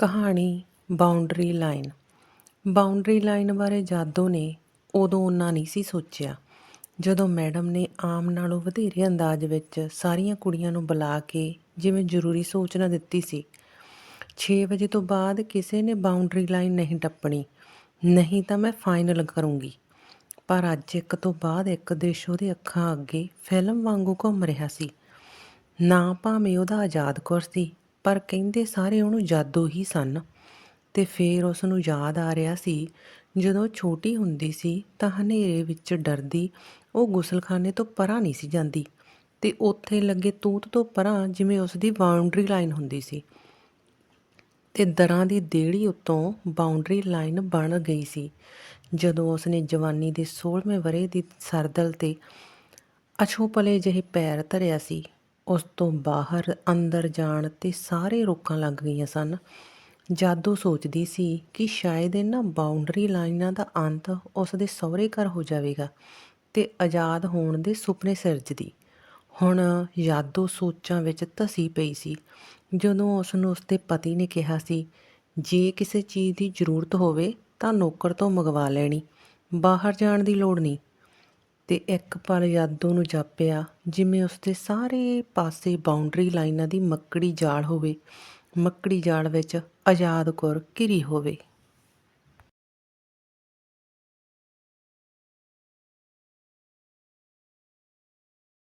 ਕਹਾਣੀ boundary line. Boundary line ਬਾਰੇ ਜਾਦੋ ਨੇ ਉਦੋਂ ਉਨਾ ਨਹੀਂ ਸੀ ਸੋਚਿਆ। ਜਦੋਂ ਮੈਡਮ ਨੇ ਆਮ ਨਾਲੋਂ ਵਧੇਰੇ ਅੰਦਾਜ਼ ਵਿੱਚ ਸਾਰੀਆਂ ਕੁੜੀਆਂ ਨੂੰ ਬੁਲਾ ਕੇ ਜਿਵੇਂ ਜ਼ਰੂਰੀ ਸੂਚਨਾ ਦਿੱਤੀ ਸੀ 6 ਵਜੇ ਤੋਂ ਬਾਅਦ ਕਿਸੇ ਨੇ ਬਾਉਂਡਰੀ ਲਾਈਨ ਨਹੀਂ ਟੱਪਣੀ, ਨਹੀਂ ਤਾਂ ਮੈਂ ਫਾਈਨਲ ਕਰੂੰਗੀ। ਪਰ ਅੱਜ ਇੱਕ ਤੋਂ ਬਾਅਦ ਇੱਕ ਦ੍ਰਿਸ਼ ਉਹਦੇ ਅੱਖਾਂ ਅੱਗੇ ਫਿਲਮ ਵਾਂਗੂ ਘੁੰਮ ਰਿਹਾ ਸੀ। ਨਾ ਭਾਵੇਂ ਉਹਦਾ ਆਜ਼ਾਦ ਕੌਰ ਸੀ ਪਰ ਕਹਿੰਦੇ ਸਾਰੇ ਉਹਨੂੰ ਜਾਦੂ ਹੀ ਸਨ। ਤੇ ਫੇਰ ਉਸ ਨੂੰ ਯਾਦ ਆ ਰਿਹਾ ਸੀ, ਜਦੋਂ ਛੋਟੀ ਹੁੰਦੀ ਸੀ ਤਾਂ ਹਨੇਰੇ ਵਿੱਚ ਡਰਦੀ, ਉਹ ਗੁਸਲਖਾਨੇ ਤੋਂ ਪਰਾਂ ਨਹੀਂ ਸੀ ਜਾਂਦੀ। ਤੇ ਉੱਥੇ ਲੱਗੇ ਤੂਤ ਤੋਂ ਪਰਾਂ ਜਿਵੇਂ ਉਸ ਦੀ ਬਾਉਂਡਰੀ ਲਾਈਨ ਹੁੰਦੀ ਸੀ। ਤੇ ਦਰਾਂ ਦੀ ਦੇੜੀ ਉੱਤੋਂ ਬਾਉਂਡਰੀ ਲਾਈਨ ਬਣ ਗਈ ਸੀ। ਜਦੋਂ ਉਸਨੇ ਜਵਾਨੀ ਦੇ 16ਵੇਂ ਵਰੇ ਦੀ ਸਰਦਲ ਤੇ ਅਛੋਪਲੇ ਜਿਹੇ ਪੈਰ ਧਰਿਆ ਸੀ ਉਸ ਤੋਂ ਬਾਹਰ ਅੰਦਰ ਜਾਣ ਤੇ ਸਾਰੇ ਰੋਕਾਂ ਲੱਗ ਗਈਆਂ ਸਨ। ਜਾਦੂ ਸੋਚਦੀ ਸੀ ਕਿ ਸ਼ਾਇਦ ਇਹਨਾਂ ਬਾਉਂਡਰੀ ਲਾਈਨਾਂ ਦਾ ਅੰਤ ਉਸ ਦੇ ਸਹੁਰੇ ਘਰ ਹੋ ਜਾਵੇਗਾ ਤੇ ਆਜ਼ਾਦ ਹੋਣ ਦੇ ਸੁਪਨੇ ਸਿਰਜਦੀ। ਹੁਣ ਯਾਦੋ ਸੋਚਾਂ ਵਿੱਚ ਧਸੀ ਪਈ ਸੀ। ਜਦੋਂ ਉਸ ਨੂੰ ਉਸਦੇ ਪਤੀ ਨੇ ਕਿਹਾ ਸੀ, ਜੇ ਕਿਸੇ ਚੀਜ਼ ਦੀ ਜ਼ਰੂਰਤ ਹੋਵੇ ਤਾਂ ਨੌਕਰ ਤੋਂ ਮੰਗਵਾ ਲੈਣੀ, ਬਾਹਰ ਜਾਣ ਦੀ ਲੋੜ ਨਹੀਂ। ਤੇ ਇੱਕ ਪਲ ਯਾਦੋ ਨੂੰ ਜਾਪਿਆ, ਜਿਵੇਂ ਉਸਦੇ ਸਾਰੇ ਪਾਸੇ ਬਾਉਂਡਰੀ ਲਾਈਨਾਂ ਦੀ ਮੱਕੜੀ ਜਾਲ ਹੋਵੇ। ਮੱਕੜੀ ਜਾਲ ਵਿੱਚ ਆਜ਼ਾਦ ਕੌਰ ਘਿਰੀ ਹੋਵੇ।